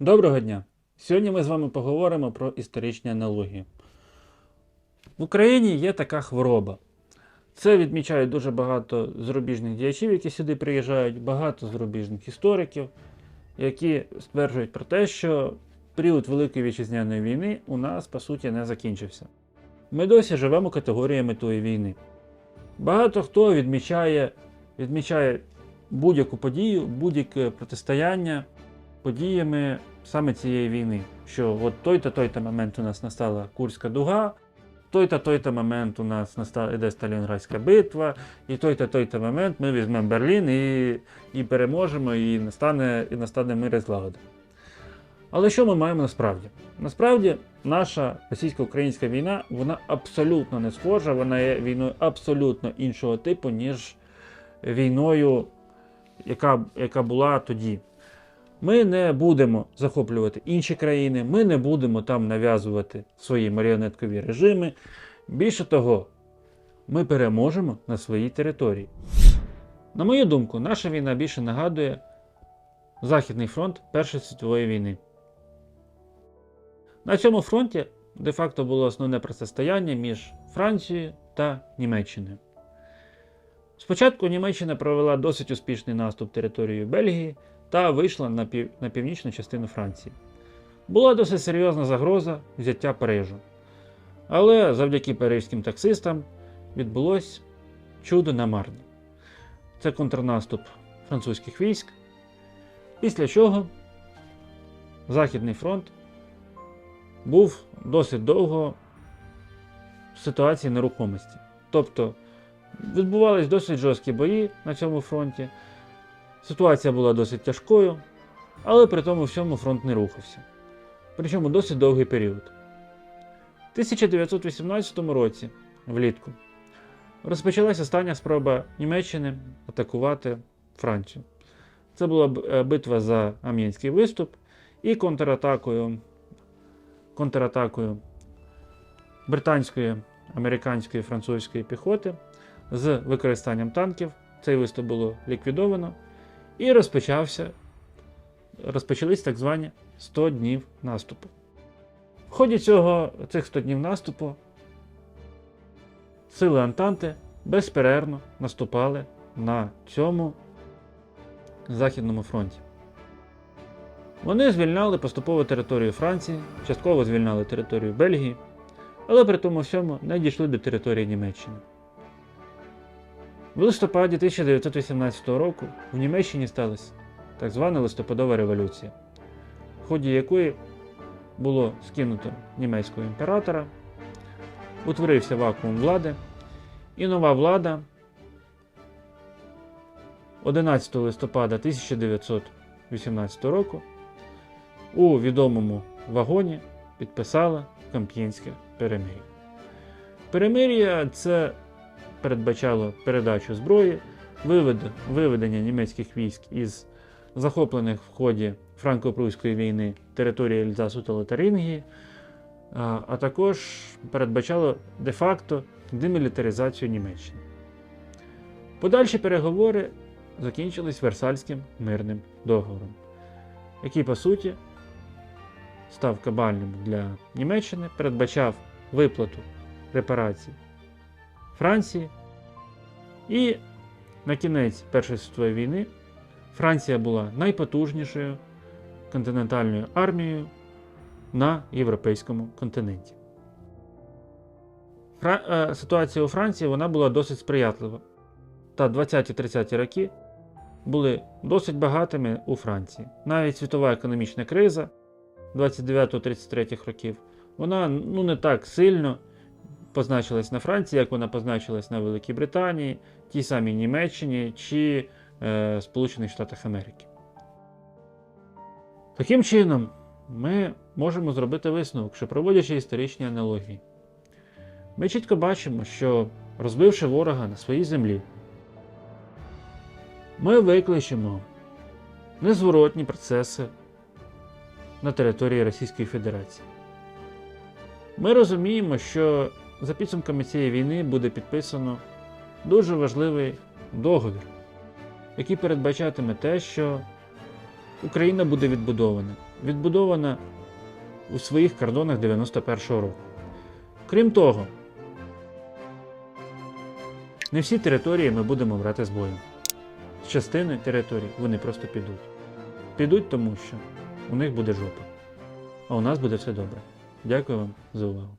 Доброго дня! Сьогодні ми з вами поговоримо про історичні аналогії. В Україні є така хвороба. Це відмічають дуже багато зарубіжних діячів, які сюди приїжджають, багато зарубіжних істориків, які стверджують про те, що період Великої вітчизняної війни у нас по суті не закінчився. Ми досі живемо категоріями тої війни. Багато хто відмічає, відмічає будь-яку подію, будь-яке протистояння подіями саме цієї війни. Що от той-то той-то момент у нас настала Курська дуга, той-то той-то момент у нас настала іде Сталінградська битва, і той-то той-то момент ми візьмемо Берлін і, і переможемо, і настане, і настане мир і злагода. Але що ми маємо насправді? Насправді, наша російсько-українська війна вона абсолютно не схожа, вона є війною абсолютно іншого типу, ніж війною, яка, яка була тоді. Ми не будемо захоплювати інші країни, ми не будемо там нав'язувати свої маріонеткові режими. Більше того, ми переможемо на своїй території. На мою думку, наша війна більше нагадує Західний фронт Першої світової війни. На цьому фронті де-факто було основне протистояння між Францією та Німеччиною. Спочатку Німеччина провела досить успішний наступ територією Бельгії та вийшла на, пів... на північну частину Франції. Була досить серйозна загроза взяття Парижу. Але завдяки паризьким таксистам відбулось чудо на Марні. Це контрнаступ французьких військ, після чого Західний фронт був досить довго в ситуації нерухомості. Тобто відбувались досить жорсткі бої на цьому фронті. Ситуація була досить тяжкою, але при тому всьому фронт не рухався. Причому досить довгий період. У 1918 році, влітку, розпочалася остання спроба Німеччини атакувати Францію. Це була е, битва за Ам'янський виступ і контратакою, контратакою британської, американської, французької піхоти з використанням танків. Цей виступ було ліквідовано. І розпочався, розпочались так звані 100 днів наступу. В ході цього, цих 100 днів наступу сили Антанти безперервно наступали на цьому Західному фронті. Вони звільняли поступово територію Франції, частково звільняли територію Бельгії, але при тому всьому не дійшли до території Німеччини. В листопаді 1918 року в Німеччині сталася так звана листопадова революція, в ході якої було скинуто німецького імператора, утворився вакуум влади, і нова влада 11 листопада 1918 року у відомому вагоні підписала Камп'єнське перемир'я. Перемир'я це передбачало передачу зброї, вивед- виведення німецьких військ із захоплених в ході франко-прусської війни території Ельзасу та Лотарингії, а також передбачало де-факто демілітаризацію Німеччини. Подальші переговори закінчились Версальським мирним договором, який, по суті, став кабальним для Німеччини, передбачав виплату репарацій Франції. І на кінець Першої світової війни Франція була найпотужнішою континентальною армією на європейському континенті. Фра... е, Ситуація у Франції вона була досить сприятлива. Та 20-30 роки були досить багатими у Франції. Навіть світова економічна криза 29-33 років, вона ну, не так сильно позначилась на Франції, як вона позначилась на Великій Британії, тій самій Німеччині чи е, Сполучених Штатах Америки. Таким чином, ми можемо зробити висновок, що проводячи історичні аналогії, ми чітко бачимо, що розбивши ворога на своїй землі, ми викличемо незворотні процеси на території Російської Федерації. Ми розуміємо, що за підсумками цієї війни буде підписано дуже важливий договір, який передбачатиме те, що Україна буде відбудована. відбудована у своїх кордонах 91-го року. Крім того, не всі території ми будемо брати з бою. З частини територій вони просто підуть. Підуть тому, що у них буде жопа. А у нас буде все добре. Дякую вам за увагу.